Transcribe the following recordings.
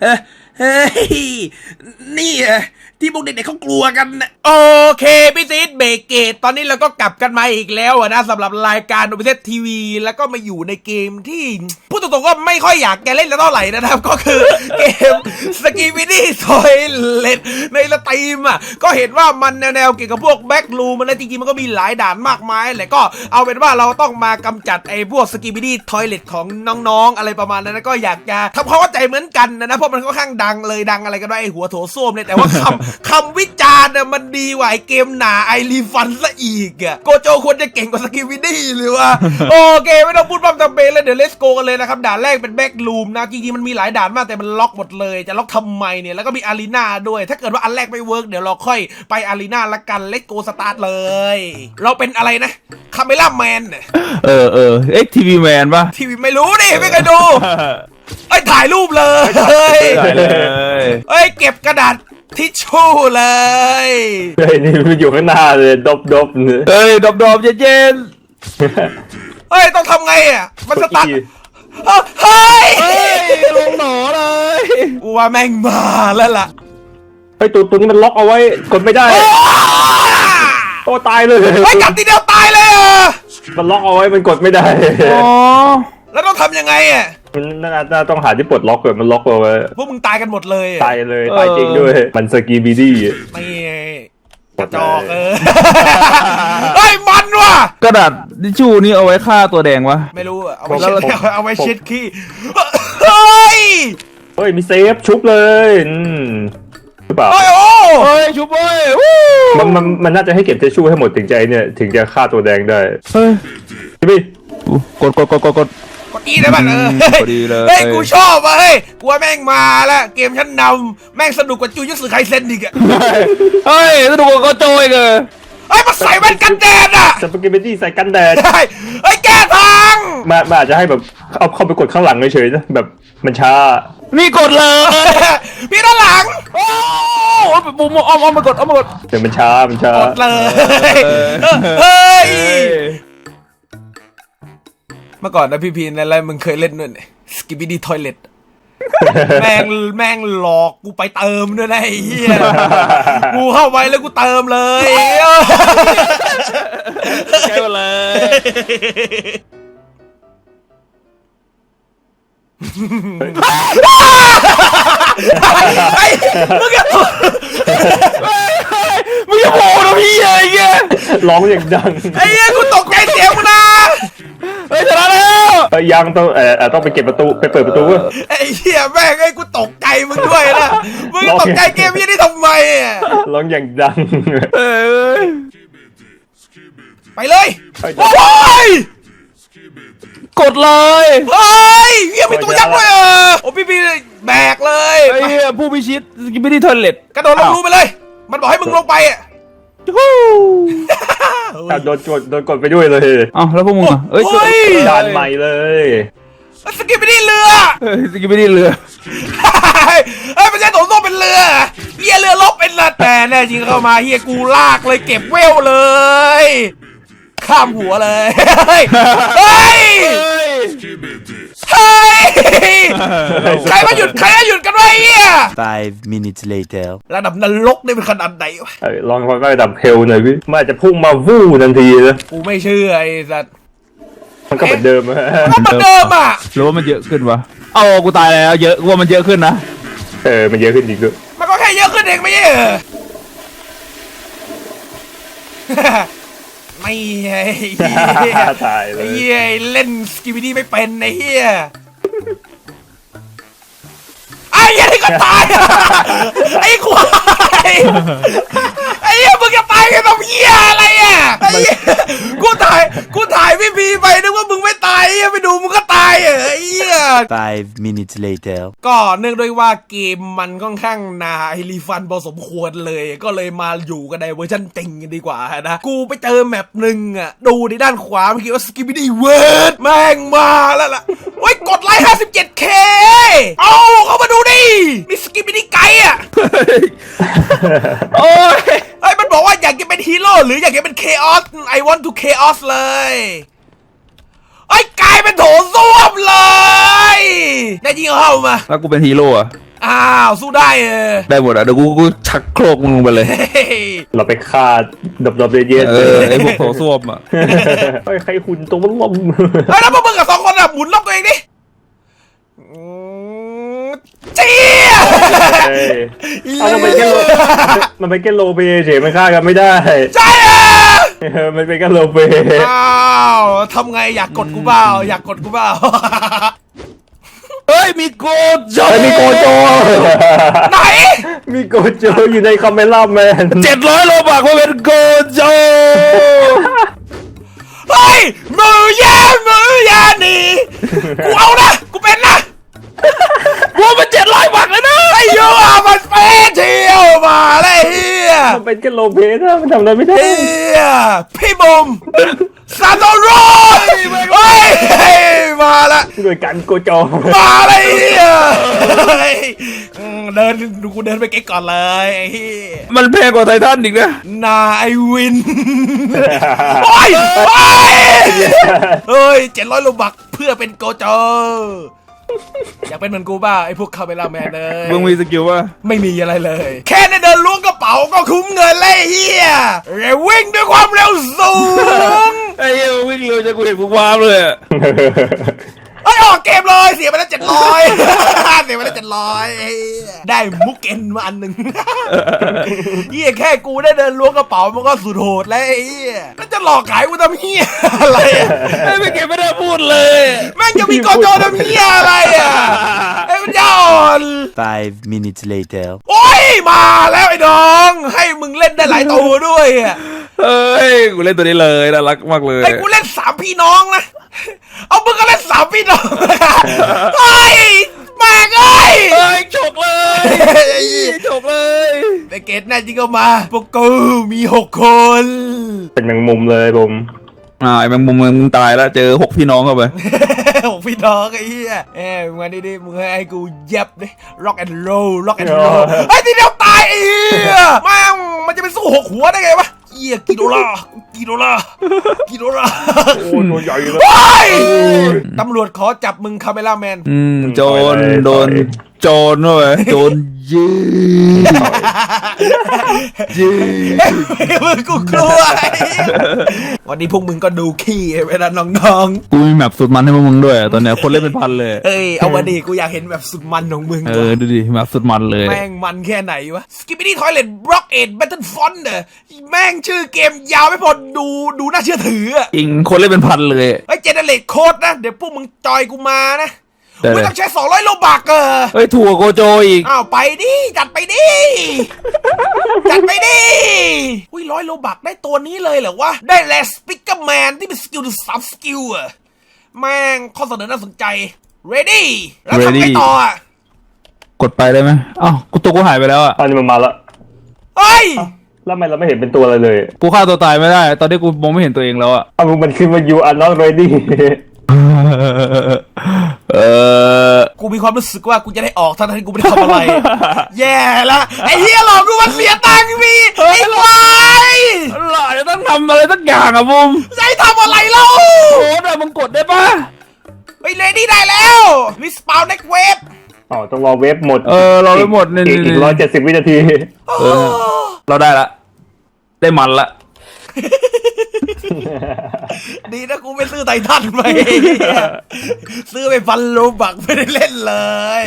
เฮ้ยเฮ้ยนี่ไงที่พวกเด็กๆเขากลัวกันนะโอเคพี่ซีดเบรกเกตตอนนี้เราก็กลับกันมาอีกแล้วนะสำหรับรายการโอเปเซตทีวี แล้วก็มาอยู่ในเกมที่พูดตรงๆก็ไม่ค่อยอยากแกเล่นแล้วเท่าไหร่นะครับ ก็คือเกมสกีวินี่ซอยเลดในสตรีมอะก็เห็นว่ามันแนวๆเกี่ยวกับพวกแบ็กลูมันแล้วจริงๆมันก็มีหลายด่านมากมายแหละก็เอาเป็นว่าเราต้องมากำจัดไอ้พวกสกีวินี่ทอยเลทของน้องๆ อะไรประมาณนั้นก็อยากจะทำความเข้าใจเหมือนกันนะนะเพราะมันค่อนข้างดังเลยดังอะไรกันว่าไอ้หัวโถส้วมเนี่ยแต่ว่าคำคำวิจารณ์น่ะมันดีกว่าไอ้เกมหนาไอรีฟันซะอีกอะโกโจควรจะเก่งกว่าสกิวิดี้หรือว่าโอเคไม่ต้องพูดพร่ำทำเพลงเลยเดี๋ยวเลสโกกันเลยนะครับด่านแรกเป็นแบ็กลูมนะจริงๆมันมีหลายด่านมากแต่มันล็อกหมดเลย จะล็อกทำไมเนี่ยแล้วก็มีอารีนาด้วย ถ้าเกิดว่าอันแรกไม่เวิร์กเดี๋ยวเราค่อยไปอารีนาละกันเลสโกสตาร์ทเลย เราเป็นอะไรนะคาเมล่าแมนเออเออเอ็กทีวีแมนปะทีวีไม่รู้ดิไม่เคยดูเอ้ยถ่ายรูปเลยได้เลย เอ้ย เก็บกระดาษ ทิชชู่เลย เฮ้ยนี่มันอยู่ข้างหน้าเลยดบดบเนี่ยเอ้ยดอบดอบเย็นเฮ้ย ต้องทำไงอะ มันสตาร์ทอีกเฮ้ยๆเฮ้ยลงหนอเลยกูว่าแม่งมาแล้วล่ะเฮ้ยตัวตัวนี้มันล็อกเอาไว้กดไม่ได้โอ้ตายเลยเฮ้ยกลับทีเดียวตายเลยเหรอมันล็อกเอาไว้มันกดไม่ได้ อ๋อแล้วต้องทำยังไงอะมั นน่าน่าต้องหาที่ปลดล็อกก่อนมันล็อกเอาไว้พวกมึงตายกันหมดเลยอะตายเลยตายจริงด้วย มันสกีบีดี้ไม่กระจอกเออเฮ้ยมันว่ะกระดาษทิชชู่นี่เอาไว้ฆ่าตัวแดงวะไม่รู้อะเอาไว้เช็ดเอาไว้เช็ดขี้เฮ้ยเฮ้ยมีเซฟชุบเลยอืมหรือเปล่าโอ้ยโอ้เฮ้ยชุบเว้ยวู้มันมันมันน่าจะให้เก็บเทชชู่ให้หมดถึงใจเนี่ยถึงจะฆ่าตัวแดงได้เฮ้ยใช่ไหมอู้กดกดกดกด กดกดอีได้ป่ะเออพอดีเลยเฮ้ยกูชอบว่ะเฮ้ยกูว่าแม่งมาแล้วเกมชั้นนำแม่งสนุกกว่าจูยุสึไคเซนอีกอะเฮ้ยสนุกกว่าก็โจยเลยเฮ้ยมันใส่แว่นกันแดดอะสกีบีดี้ใส่กันแดดใช่เฮ้ยแก้ทางมามาอาจจะให้แบบเอาเข้าไปกดข้างหลังเฉยๆนะแบบมันช้านี่กดเลยพี่ด้านหลังโอ้โหปุ่มอ้อมอ้อมมากดอ้อมมากดแต่มันช้ามันช้ากดเลยเออเฮ้ย เฮ้ยเมื่อก่อนนะพี่พีนอะไรมึงเคยเล่นด้วยสกิบิดี้ทอยเล็ตแม่งแม่งหลอกกูไปเติมด้วยนะไอ้เหี้ยกูเข้าไปแล้วกูเติมเลยใช่หมดเลย ไอ้มึงอะมึงจะโผล่นะพี่อะไรเงี้ยร้องอย่างดัง ไอ้เหี้ยกูตกใจเสียงมึงนะเฮ้ยชนะแล้วเอ้ยยังต้องเอ่อเอ่อต้องไปเก็บประตูไปเปิดประตูเว้ย ไอ้เหี้ยแม่งไอ้กูตกใจมึงด้วยนะมึงตกใจเกมยี่นี่ทำไมอะร้องอย่างดัง เอ้ยไปเลยไปเลยโอ้ยกดเลยเฮ้ยเหี้ยมีตัวยักษ์ด้วยเหรอโอ้พี่พีแบกเลยไอ้เหี้ยผู้พิชิตสกิปปี้ทอยเล็ตกระโดดลงรูไปเลย มันบอกให้มึงลงไปอะ ฮู้อะโดนกดโดนกดไปด้วยเลยเอ้าแล้วพวกมึงอะเอ้ยโอ้ยด่านใหม่เลยสกิปไม่ได้เรือเฮ้ยสกิปปี้เรือเฮ้ยไม่ใช่โถส้วมเป็นเรือเฮียเรือลบเป็นละแต่แน่จริงเข้ามาเฮียกูลากเลยเก็บเวลเลย ข้ามหัวเลย เฮ้ย เฮ้ย เฮ้ย ใครมาหยุดใครมาหยุดกันวะไอ้เฮีย Five minutes later. ระดับนรกนี่เป็นขนาดไหนวะ เอ้ยลองค่อยๆดับเพลหน่อยพี่มันอาจจะพุ่งมาวู้ทันทีนะกูไม่เชื่อไอ้สัตว์มันก็เหมือนเดิมอะก็เหมือนเดิมอะ หรือว่ามันเยอะขึ้นวะเอากูตายแล้วเยอะกูว่ามันเยอะขึ้นนะเออมันเยอะขึ้นอีกด้วยมันก็แค่เยอะขึ้นเองไม่ใช่เหรอ ไม่ไอ้เหี้ยตายเลไอ้ย เหี้ยเล่นสกิบิดี้ไม่เป็นไอ้เหี้ย อ้เหี้ยนี่ก็ตายอะไอ้ควายไอ้เหี้ยมึงจะตายกันทำเหี้ยอะไรอะไอ้เหี้ยกูถ่ายกูถ่ายพี่พีไปนึกว่ามึงไม่ตายไอ้เหี้ยไปดูมึงก็ตายอะไอ้เหี้ย Five minutes later. ก็เนื่องด้วยว่าเกมมันค่อนข้างนาไอรีฟันพอสมควรเลย ก็เลยมาอยู่กันในเวอร์ชันจริงกันดีกว่านะ กูไปเจอแมปหนึ่งอะ ดูในด้านขวาเมื่อกี้ว่าสกิปปี้เวิร์ดแม่งมาแล้วล่ะ โอ้ยกดไลค์ 57k เอาเข้ามาดูดิ นี่สกิปปี้ไกด์อะ โอ้ยเฮ้ยมันบอกว่าอยากจะเป็นฮีโร่หรืออยากจะเป็น chaos I want to chaos เลยไอ้ยกลายเป็นโถส้วมเลยได้ยิงเข้ามาแล้วกูเป็นฮีโร่อะอ้าวสู้ได้เออได้หมดอะเดี๋ยวกูกูชักโครกมึงลงไปเลย เฮ้ยเราไปฆ่าดบๆเย็นเออไอพวกโถส้วมอะไอ้ยใครหุ่นตัวมันลม เฮ้ยแล้วพวกมึงกับสองคนอะหมุนรอบตัวเองดิอืม เจี๊ยเอ้ยเอามันเป็นแค่โลมันเป็นแค่โลเปเฉยมันฆ่ากันไม่ได้ใช่อะเออมันเป็นแค่โลเปอ้าวทำไงอยากกดกูเปล่าอยากกดกูเปล่าเฮ้ยมีโกโจเฮ้ยมีโกโจ ไหนมีโกโจอยู่ในคอมเมล่าแมน เจ็ดร้อยโลบากมาเป็นโกโจ เฮ้ยมือยามือยาหนีกูเอานะกูเป็นนะรวมเป็นเจ็ดร้อยบาทเลยนะไอ้ยูอะมันเป็นเที่ยวมาเลยเฮียมันเป็นแค่โลเปนะมันทำอะไรไม่ได้ เฮียพี่บุม ซาโตโร่เฮ้ยมาละด้วยกันโกโจมาเลยเฮียเฮ้ยอืมเดินดูกูเดินไปเก๊กก่อนเลยไอ้เฮียมันแพงกว่าไททันอีกนะนาไอวิน โอ้ยโอ้ยเฮ้ยเจ็ดร้อยโลบักเพื่อเป็นโกโจ อยากเป็นเหมือนกูบ้าไอ้พวกคาเมล่าแมนเลยมึงมีสกิลว่าไม่มีอะไรเลย แค่ได้เดินล้วงกระเป๋าก็คุ้มเงินเลยเฮียเร็ววิ่งด้วยความเร็วสูง ไอ้เหี้ยวิ่งเร็วจะกูเห็นกูวามเลยอะไอ้ยออกเกมเลยเสียไปแล้วเจ็ดร้อยเสียไปแล้วเจ็ดร้อยได้มุกเอ็นมาอันหนึ่งเฮียแค่กูได้เดินล้วงกระเป๋ามันก็สุดโหดแล้วไอ้เฮียแล้วจะหลอกขายกูทำเฮียอะไรอะไอ้ไม่เก็บไม่ได้พูดเลยแม่งจะมีกอโจทำเฮียอะไรอะไอ้มันยาอ่อน Five minutes later. โอ้ยมาแล้วไอ้น้อง ให้มึงเล่นได้หลายตัวด้วยอะเอ้ย กูเล่นตัวนี้เลยน่ารักมากเลยไอ้กูเล่นสามพี่น้องนะ เอามึงก็เล่นสามพี่น้องเฮ้ยแม่งเอ้ย เฮ้ยฉกเลยฉกเลยไปเกตแน่จริงก็มาพวกกูมีหกคน เป็นแมงมุมเลยผมอ่าไอ้แมงมุมมึงตายแล้วเจอหกพี่น้องเข้าไปหกพี่น้องไอ้เหี้ยเอ้ยมึงมาดิดิมึงให้กูเย็บดิ rock and roll rock and roll ไอ้ทีเดียวตายไอ้เหี้ยแม่งมันจะไปสู้หกหัวได้ไงวะ เหี้ยกิโลล่ากิโลล่ากิโลล่าโอ้ตัวใหญ่เลยว้ายตำรวจขอจับมึงคาเมล่าแมน อืมโจรปล่อยเลยโดนปล่อยโจรด้วยโจรยืนยืนมึงกูกลัวไอ้เหี้ยวันนี้พวกมึงก็ดูขี้ไปนะน้องกูมีแมปสุดมันให้พวกมึงด้วยตอนเนี้ยคนเล่นเป็นพันเลย ๆเอ้ยเอามาดิกูอยากเห็นแบบสุดมันของมึงเอว่ะอดูดิแมปสุดมันเลย แม่งมันแค่ไหนวะ Skibidi Toilet Block 8 Battle Font เนอะแม่งชื่อเกมยาวไม่พอดูดูน่าเชื่อถืออะ จริงคนเล่นเป็นพันเลย ไอ้เจเนเรตโคดนะ เดี๋ยวพวกมึงจอยกูมานะ ได้เลยไม่ต้องใช้200โลบักเออเฮ้ย ถั่วโกโจอีก อ้าวไปดิจัดไปดิจัดไปดิอุ้ยร้อยโลบักได้ตัวนี้เลยเหรอวะ ได้แลสปิกเกอร์แมนที่เป็นสกิลถึงสามสกิลอะแม่งข้อเสนอน่าสนใจ ready แล้วทำไง Ready ต่ออะกดไปได้ไหมอ้าวกูตัวกูหายไปแล้วอะตอนนี้มันมาแล้วเฮ้ย แล้วทำไมเราไม่เห็นเป็นตัวอะไรเลยกูฆ่าตัวตายไม่ได้ ตอนนี้กูมองไม่เห็นตัวเองแล้วอะ เอามันขึ้นมา you are not ready เออ กูมีความรู้สึกว่ากูจะได้ออกทั้งที่กูไม่ได้ทำอะไร แย่ละไอ้เฮียหลอกกูมันเสียตังค์พี่ไอ้ควายหล่อจะต้องทำอะไรสักอย่างอะบุมจะให้ทำอะไรเล่าโอ้แต่มึงกดได้ปะไอ้เลดี้ได้แล้ววิสปาวเน็กเวฟอ๋อต้องรอเว็บหมดเออเราไปหมดเนี่ยอีกอีกร้อยเจ็ดสิบวินาที เออ เราได้ละ ได้มันละ ดีนะกูไม่ซื้อไททันไปซื้อไปฟันโลบักไม่ได้เล่นเลย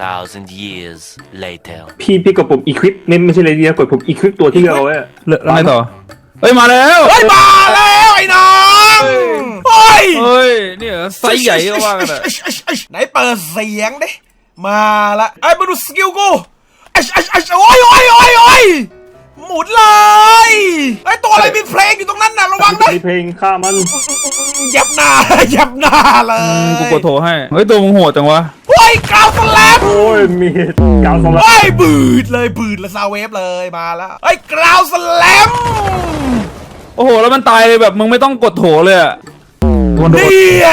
2,000 years later. พี่พี่กดปุ่ม equip ไม่ไม่ใช่เลยดีนะกดปุ่ม equip ตัวที่เราไว้อะแล้วไงต่อเฮ้ยมาแล้วเฮ้ยมาแล้วไอ้น้องเฮ้ยเฮ้ยเนี่ยไซส์ใหญ่ก็ว่ากันอะไหนเปิดเสียงดิมาละไอ้ยมาดูสกิลกูไอ้ไอ้ไอ้โอ้ยโอ้ยโอ้ยโอ้ย หมุนเลยไอ้ตัวอะไรมีเพลงอยู่ตรงนั้นน่ะระวังนะมีเพลงฆ่ามันยับหน้ายับหน้าเลอืมยกูกดโทรให้ เฮ้ย ตัวมึงโหดจังวะโอ้ยกราวสแลมโอ้ยมีกาวสำหรับไอ้ยบืดเลยบืดเลยซาวเวฟเลยมาแล้วไอ้ยกราวสแลมโอ้โห แล้วมันตายเลยแบบมึงไม่ต้องกดโถเลยอะมัน ดนนี่ไง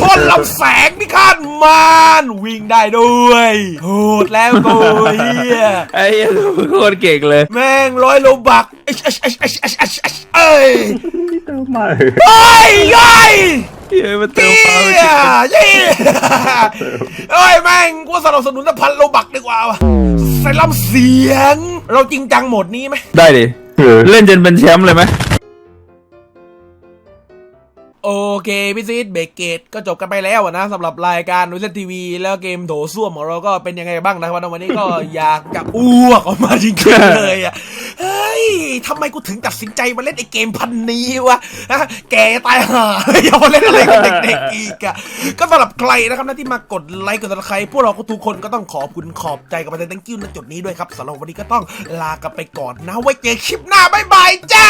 พ่นลำแสงพิฆาตมานวิ่งได้ด้วยโหดแล้วกูเฮียไอ้เหี้คนเก่งเลย แม่งร้อยโลบักเอ้ยเอ้ยเอ้ยเอ้ยเอ้ยเอ้ยเอ้ยเติมเอ้ยเอ้ย เหี้ยเตี้ยอ้ยเอ้ยแม่งกูสนับสนุนพันโลบักดีกว่าวะใส่ลำเสียง เราจริงจังโหมดนี้ไหมได้ดิเล่นจนเป็นแชมป์เลยไหม โอเคพี่ซีดเบรกเกตก็จบกันไปแล้วนะสำหรับรายการนุ้ยทีวี แล้วเกมโถส้วมของเราก็เป็นยังไงบ้างนะครับวันนี้ก็อยากจะอ้วกออกมาจริงๆเลยอะเฮ้ยทำไมกูถึงตัดสินใจมาเล่นไอเกมพันนี้วะฮะแกตายห่าอย่ามาเล่นอะไรกับเด็กๆอีกอะก็สำหรับใครนะครับนะที่มากดไลค์กดติดตามใครพวกเราก็ทุกคนก็ต้องขอบคุณขอบใจกับประเด็น thank you ณจุดนี้ด้วยครับสำหรับวันนี้ก็ต้องลากันไปก่อนนะไว้เจอคลิปหน้าบ๊ายบายจ้า